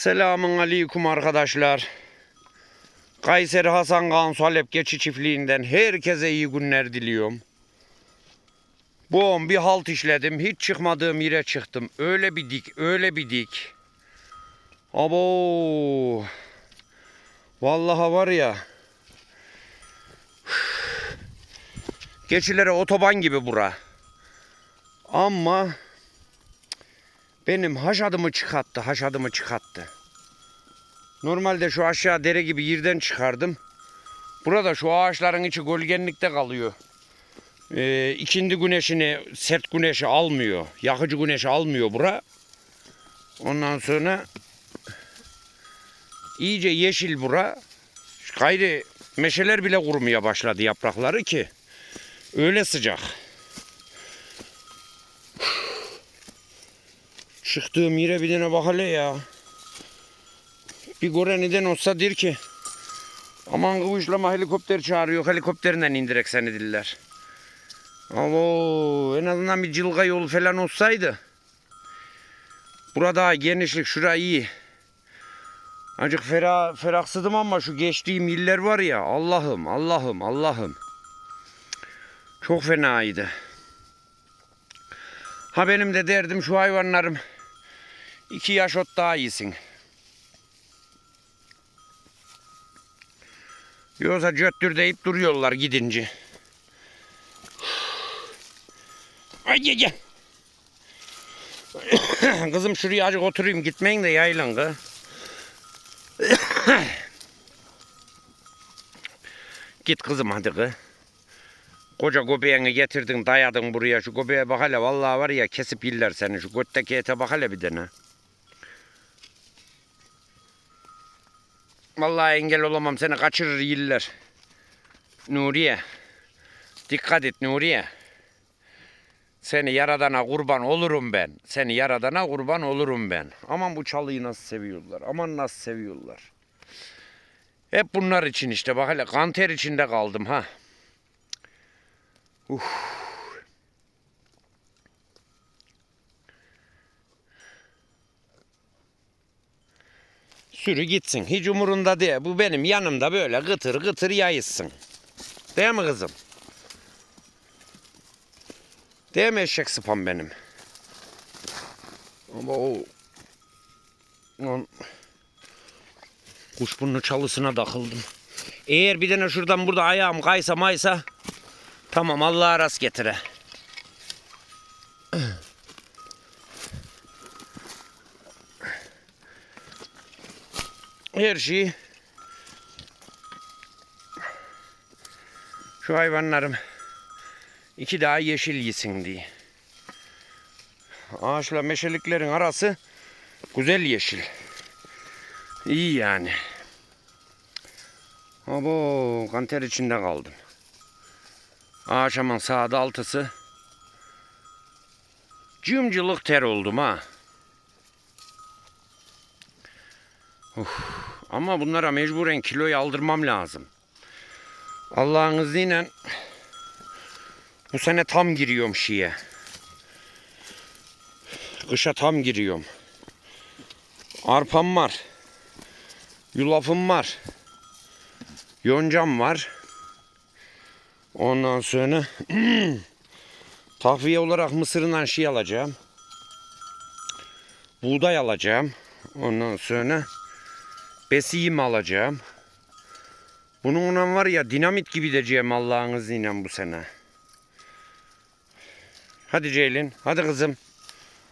Selamun aleyküm arkadaşlar. Kayseri Hasan Kağan Salep Geçi Çiftliği'nden herkese iyi günler diliyorum. Bu on bir halt işledim. Hiç çıkmadığım yere çıktım. Öyle bir dik, öyle bir dik. Abo. Vallahi var ya. Geçilere otoban gibi bura. Ama benim haşadımı çıkarttı, haşadımı çıkarttı. Normalde şu aşağı dere gibi yerden çıkardım. Burada şu ağaçların içi gölgenlikte kalıyor. Ee, ikindi güneşini, sert güneşi almıyor. Yakıcı güneşi almıyor bura. Ondan sonra iyice yeşil bura. Gayri meşeler bile kurumaya başladı yaprakları ki. Öyle sıcak. Çıktığım yere bir tane bak hele ya. Bir göre neden olsa der ki aman kıvışlama helikopter çağırıyor helikopterinden indirek seni diller. Alo en azından bir cilga yolu falan olsaydı. Burada genişlik şura iyi. Ancak ferah, feraksıdım ama şu geçtiğim iller var ya Allah'ım Allah'ım Allah'ım. Çok fenaydı. Ha benim de derdim şu hayvanlarım iki yaş ot daha iyisin. Yoksa cöttür deyip duruyorlar gidince. Ay ye ye. Kızım şuraya azıcık oturayım gitmeyin de yaylan kız. Git kızım hadi kız. Koca göbeğini getirdin dayadın buraya şu göbeğe bak hele vallahi var ya kesip yiller seni şu götteki ete bak hele bir tane. Vallahi engel olamam seni kaçırır yiller. Nuriye. Dikkat et Nuriye. Seni yaradana kurban olurum ben. Seni yaradana kurban olurum ben. Aman bu çalıyı nasıl seviyorlar. Aman nasıl seviyorlar. Hep bunlar için işte bak hele kanter içinde kaldım ha. Uf. Sürü gitsin. Hiç umurunda değil. Bu benim yanımda böyle gıtır gıtır yayılsın. Değil mi kızım? Değil mi eşek sıpam benim? Ama o... Lan... Kuşburnu çalısına takıldım. Eğer bir tane şuradan burada ayağım kaysa maysa... Tamam Allah'a rast getire. Her şeyi şu hayvanlarım iki daha yeşil yesin diye. Ağaçla meşeliklerin arası güzel yeşil. İyi yani. Abo kanter içinde kaldım. Ağaç aman sağda altısı. Cımcılık ter oldum ha. Ama bunlara mecburen kiloyu aldırmam lazım. Allah'ın izniyle bu sene tam giriyorum şiye. Kışa tam giriyorum. Arpam var. Yulafım var. Yoncam var. Ondan sonra takviye olarak mısırından şey alacağım. Buğday alacağım. Ondan sonra besiyim alacağım. Bununla var ya dinamit gibi diyeceğim Allah'ın izniyle bu sene. Hadi Ceylin. Hadi kızım.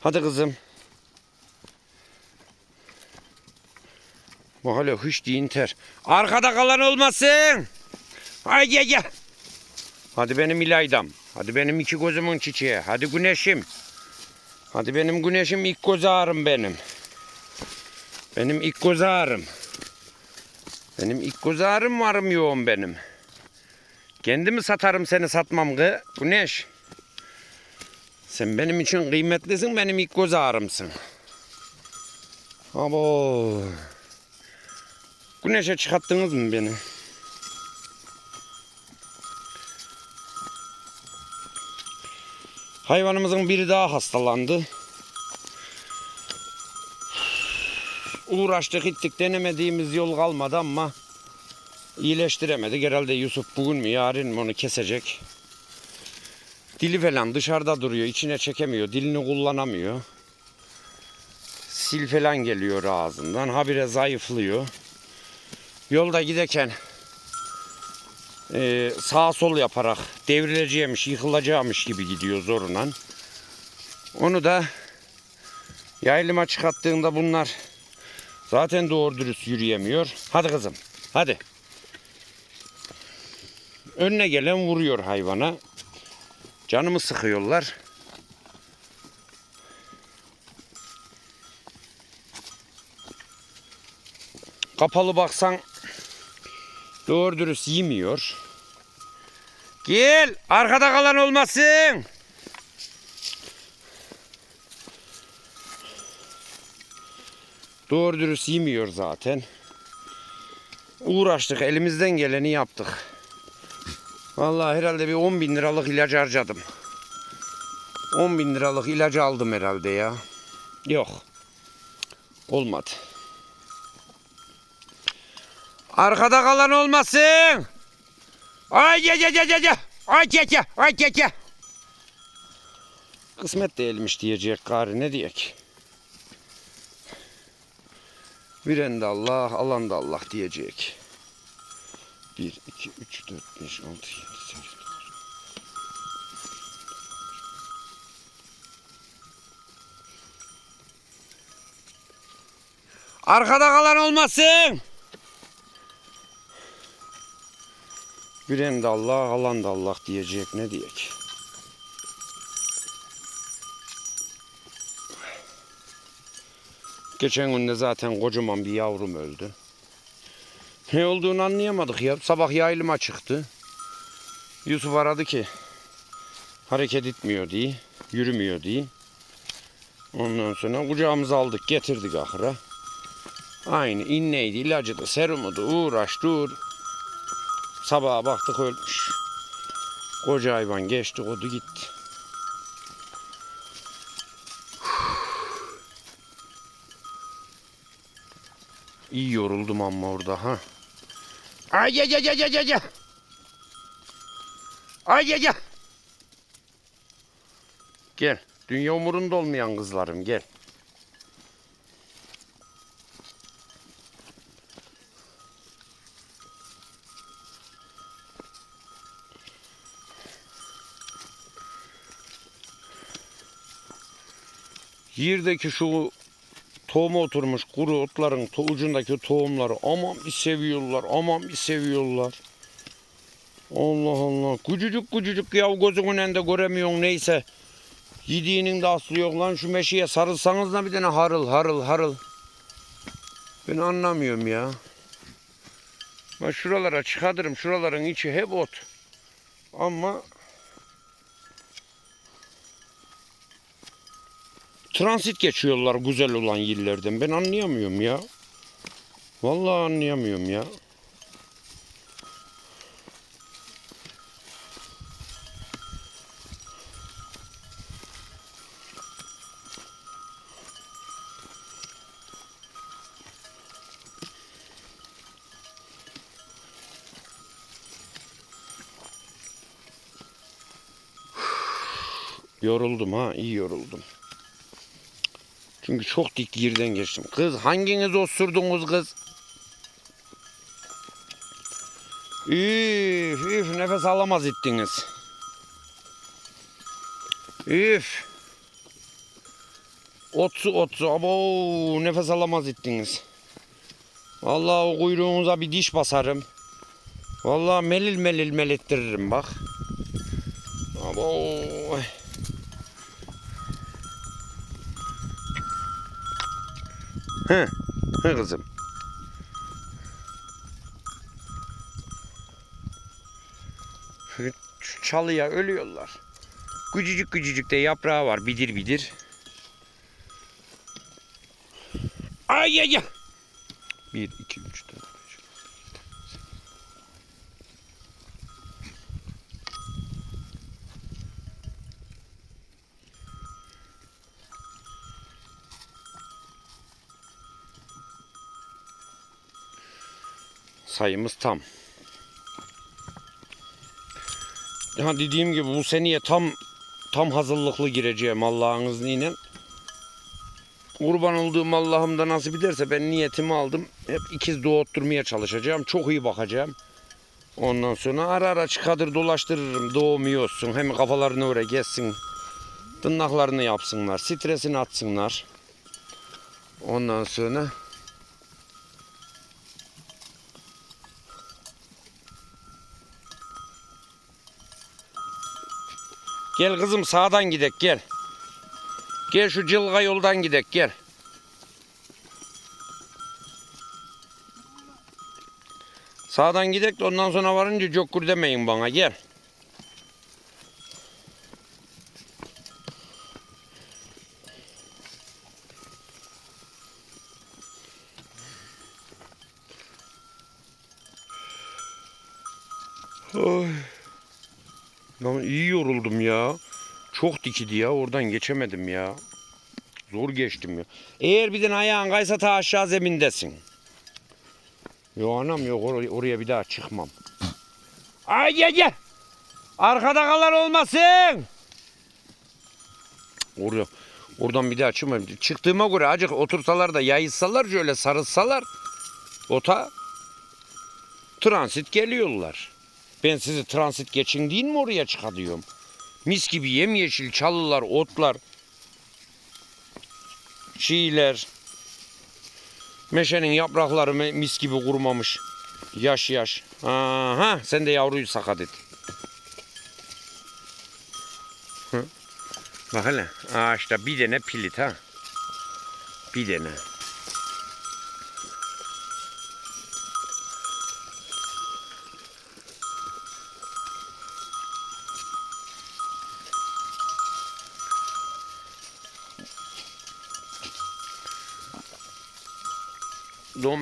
Hadi kızım. Bu hala hış deyin ter. Arkada kalan olmasın. Ay gel gel. Hadi benim ilaydam. Hadi benim iki gözümün çiçeği. Hadi güneşim. Hadi benim güneşim ilk göz ağrım benim. Benim ilk göz ağrım. Benim ilk göz ağrım varım yoğun benim. Kendimi satarım seni satmam kı. Güneş. Sen benim için kıymetlisin benim ilk göz ağrımsın. Abo. Güneşe çıkarttınız mı beni? Hayvanımızın biri daha hastalandı. Uğraştık gittik denemediğimiz yol kalmadı ama iyileştiremedik. Herhalde Yusuf bugün mü yarın mı onu kesecek. Dili falan dışarıda duruyor. içine çekemiyor. Dilini kullanamıyor. Sil falan geliyor ağzından. Habire zayıflıyor. Yolda giderken e, sağ sol yaparak devrileceğimiş, yıkılacağımış gibi gidiyor zorundan. Onu da yaylıma çıkarttığında bunlar zaten doğru dürüst yürüyemiyor. Hadi kızım, hadi. Önüne gelen vuruyor hayvana. Canımı sıkıyorlar. Kapalı baksan doğru dürüst yemiyor. Gel arkada kalan olmasın. Doğru dürüst yemiyor zaten. Uğraştık elimizden geleni yaptık. Vallahi herhalde bir 10 bin liralık ilaç harcadım. 10 bin liralık ilacı aldım herhalde ya. Yok. Olmadı. Arkada kalan olmasın. Ay ye ye ye ye ye. Ay ye ye. Ay ye ye. Kısmet değilmiş diyecek gari ne diyek. Biren de Allah, alan da Allah diyecek. 1, 2, 3, 4, 5, 6, 7, 8, 9. Arkada kalan olmasın. Biren de Allah, alan da Allah diyecek ne diyecek. Geçen gün de zaten kocaman bir yavrum öldü. Ne olduğunu anlayamadık ya. Sabah yayılıma çıktı. Yusuf aradı ki hareket etmiyor diye, yürümüyor diye. Ondan sonra kucağımıza aldık, getirdik ahıra. Aynı inneydi, ilacı da, serumu da uğraş dur. Sabaha baktık ölmüş. Koca hayvan geçti, kodu gitti. İyi yoruldum ama orada ha. Ay ya ya ya ya ya. Ay ya ya. Gel. Dünya umurunda olmayan kızlarım gel. Yerdeki şu tohuma oturmuş kuru otların to ucundaki tohumları aman bir seviyorlar aman bir seviyorlar. Allah Allah. Küçücük küçücük ya gözünün önünde göremiyorsun neyse. Yediğinin de aslı yok lan şu meşeye sarılsanız da bir tane harıl harıl harıl. Ben anlamıyorum ya. Ben şuralara çıkarırım şuraların içi hep ot. Ama transit geçiyorlar güzel olan yerlerden. Ben anlayamıyorum ya. Vallahi anlayamıyorum ya. Yoruldum ha, iyi yoruldum. Çünkü çok dik yerden geçtim. Kız hanginiz osurdunuz kız? Üf, üf nefes alamaz ettiniz. Üf. Otsu otsu abo nefes alamaz ettiniz. Vallahi o kuyruğunuza bir diş basarım. Vallahi melil melil melettiririm bak. Abo. He, he kızım. Çalıya ölüyorlar. Küçücük küçücük de yaprağı var bidir bidir. Ay ya ya. 1, 2, 3, 4, 5. sayımız tam. Ha dediğim gibi bu seneye tam tam hazırlıklı gireceğim Allah'ın izniyle. Kurban olduğum Allah'ım da nasip ederse ben niyetimi aldım. Hep ikiz doğutturmaya çalışacağım. Çok iyi bakacağım. Ondan sonra ara ara çıkadır dolaştırırım. Doğmuyorsun. Hem kafalarını oraya gezsin. Tırnaklarını yapsınlar. Stresini atsınlar. Ondan sonra Gel kızım sağdan gidek gel. Gel şu cılga yoldan gidek gel. Sağdan gidek de ondan sonra varınca cokkur demeyin bana gel. Ay. Lan iyi yoruldum ya. Çok dikidi ya oradan geçemedim ya. Zor geçtim ya. Eğer bir de ayağın kaysa ta aşağı zemindesin. Yok anam yok or- oraya bir daha çıkmam. Ay gel gel. Arkada kalan olmasın. Oraya, oradan bir daha çıkmam. Çıktığıma göre acık otursalar da yayılsalar şöyle sarılsalar. Ota transit geliyorlar. Ben sizi transit geçin değil mi oraya çıkartıyorum? Mis gibi yemyeşil çalılar, otlar, çiğler. Meşenin yaprakları mis gibi kurumamış. Yaş yaş. Aha sen de yavruyu sakat et. Bak hele ağaçta bir tane pilit ha. Bir tane.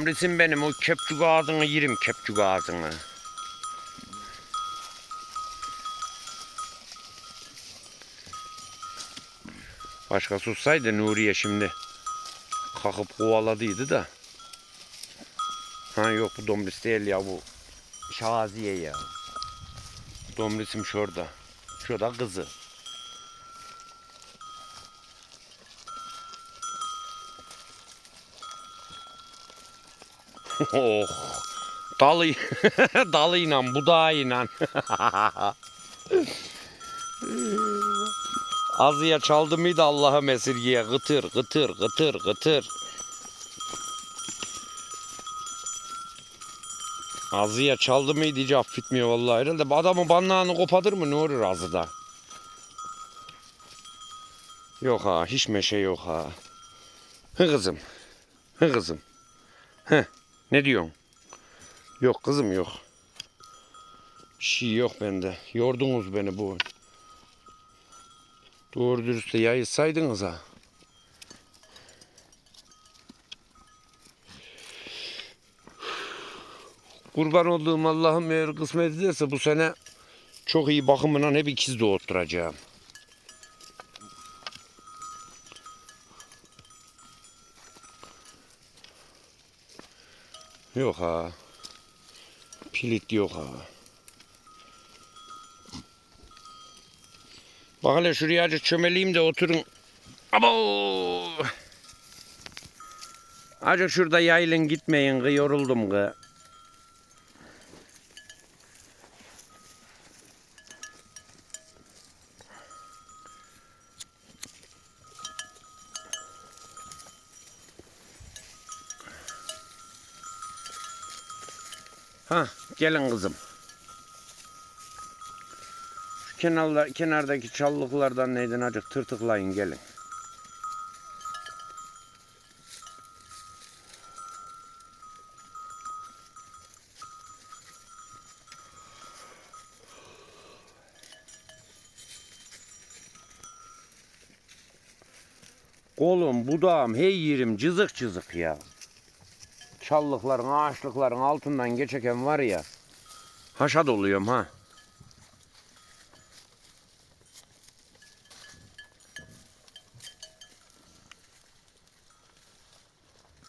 Domrisim benim o kepçük ağzını yerim kepçük ağzını. Başka sussaydı Nuriye şimdi kalkıp kovaladıydı da. Ha yok bu domris değil ya bu şaziye ya. Domrisim şurada. Şurada kızı. Oh. Dalı dalıyla budağıyla. Azıya çaldı mıydı Allah'ım esirgiye gıtır gıtır gıtır gıtır. Azıya çaldı mıydı hiç affetmiyor vallahi herhalde. Adamın banlağını kopadır mı ne olur azıda. Yok ha hiç meşe yok ha. Hı kızım. Hı kızım. Hı. Ne diyorsun? Yok kızım yok. Bir şey yok bende. Yordunuz beni bu. Doğru dürüst de yayılsaydınız ha. Kurban olduğum Allah'ım eğer kısmet ederse bu sene çok iyi bakımından hep ikiz doğurtturacağım. Yok ha. Pilit yok ha. Bak hele şuraya azıcık çömeleyim de oturun. Abo! Azıcık şurada yayılın gitmeyin kı yoruldum kı. Ha gelin kızım. Şu kenarlar, kenardaki çalılıklardan neyden acık tırtıklayın gelin. Kolum, budağım, hey yerim cızık cızık ya. Çallıkların, ağaçlıkların altından geçerken var ya. Haşat oluyorum ha.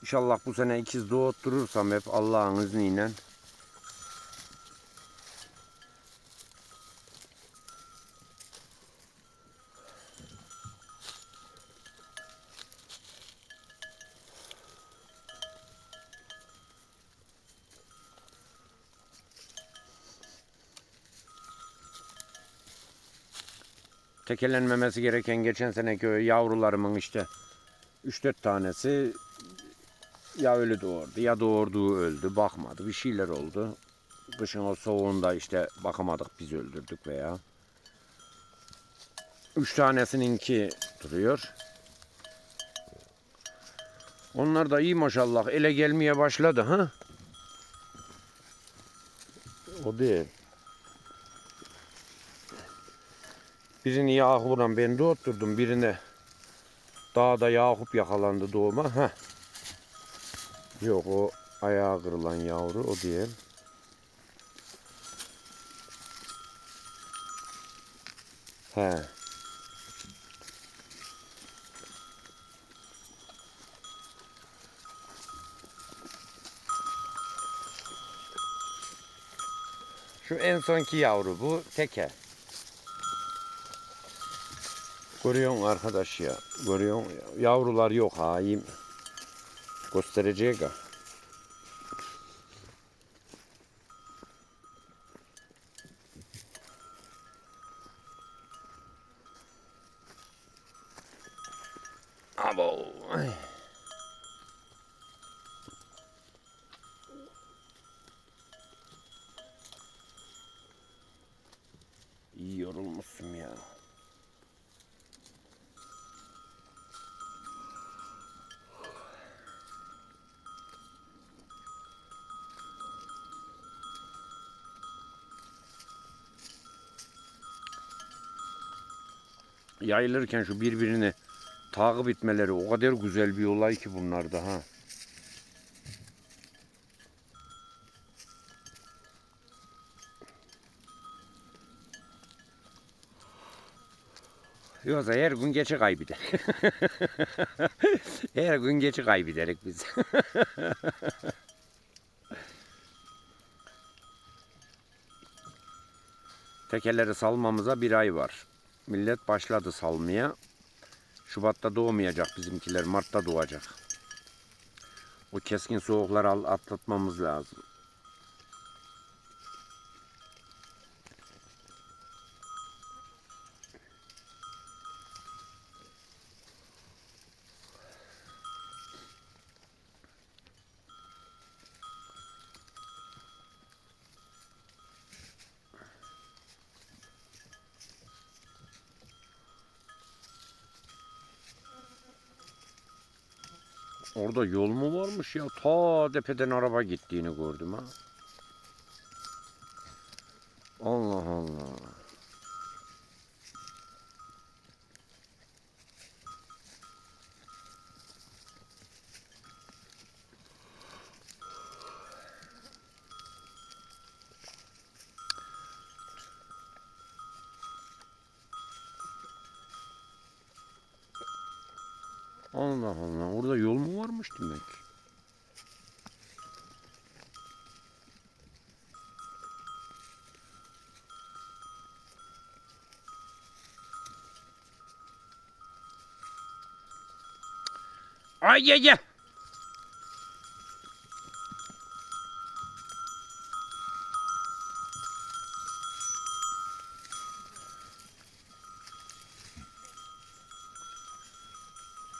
İnşallah bu sene ikiz doğutturursam hep Allah'ın izniyle tekelenmemesi gereken geçen seneki yavrularımın işte 3-4 tanesi ya ölü doğurdu ya doğurduğu öldü bakmadı bir şeyler oldu. Kışın o soğuğunda işte bakamadık biz öldürdük veya. Üç tanesininki duruyor. Onlar da iyi maşallah ele gelmeye başladı ha. O değil. Birini Yakup'la ben doğurtturdum. Birine dağda Yakup yakalandı doğuma. Heh. Yok o ayağı kırılan yavru o değil. He. Şu en sonki yavru bu teke. Görüyorsun arkadaş ya. Görüyorsun ya. Yavrular yok haim. Gösterecek ha. Abo. Ay. Yayılırken şu birbirini takip etmeleri o kadar güzel bir olay ki bunlarda ha. Yoksa her gün geçi kaybeder. her gün geçi kaybederek biz. Tekeleri salmamıza bir ay var. Millet başladı salmaya. Şubat'ta doğmayacak bizimkiler. Mart'ta doğacak. O keskin soğukları atlatmamız lazım. Orada yol mu varmış ya? Ta tepeden araba gittiğini gördüm ha. Allah Allah. Allah Allah. Orada yol mu varmış demek? Ay ye ye.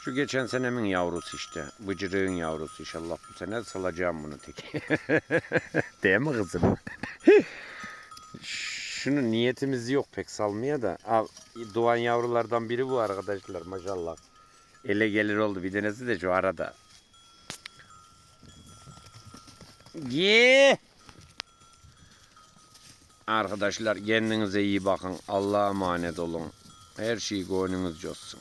Şu geçen senemin yavrusu işte. Bıcırığın yavrusu inşallah bu sene salacağım bunu tek. Değil mi kızım? Şunun niyetimiz yok pek salmaya da. Al, doğan yavrulardan biri bu arkadaşlar maşallah. Ele gelir oldu bir tanesi de şu arada. Ye. Arkadaşlar kendinize iyi bakın. Allah'a emanet olun. Her şey gönlünüzce olsun.